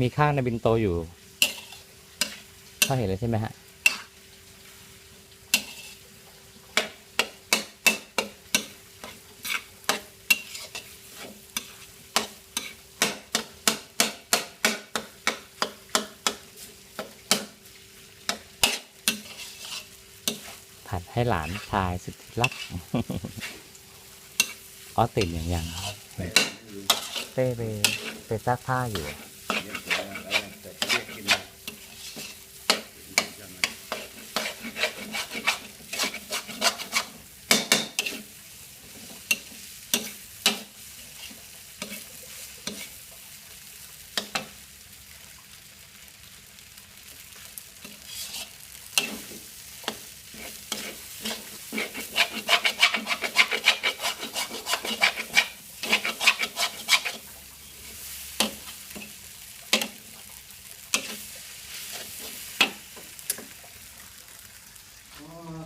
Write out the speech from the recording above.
มีข้างนาบินโตอยู่เขาเห็นเลยใช่ไหมฮะ ผัดให้หลานชายสุดที่รักอ๋อตื่นอย่างยังเต้ไปไปซักผ้าอยู่เนี่ย Uh,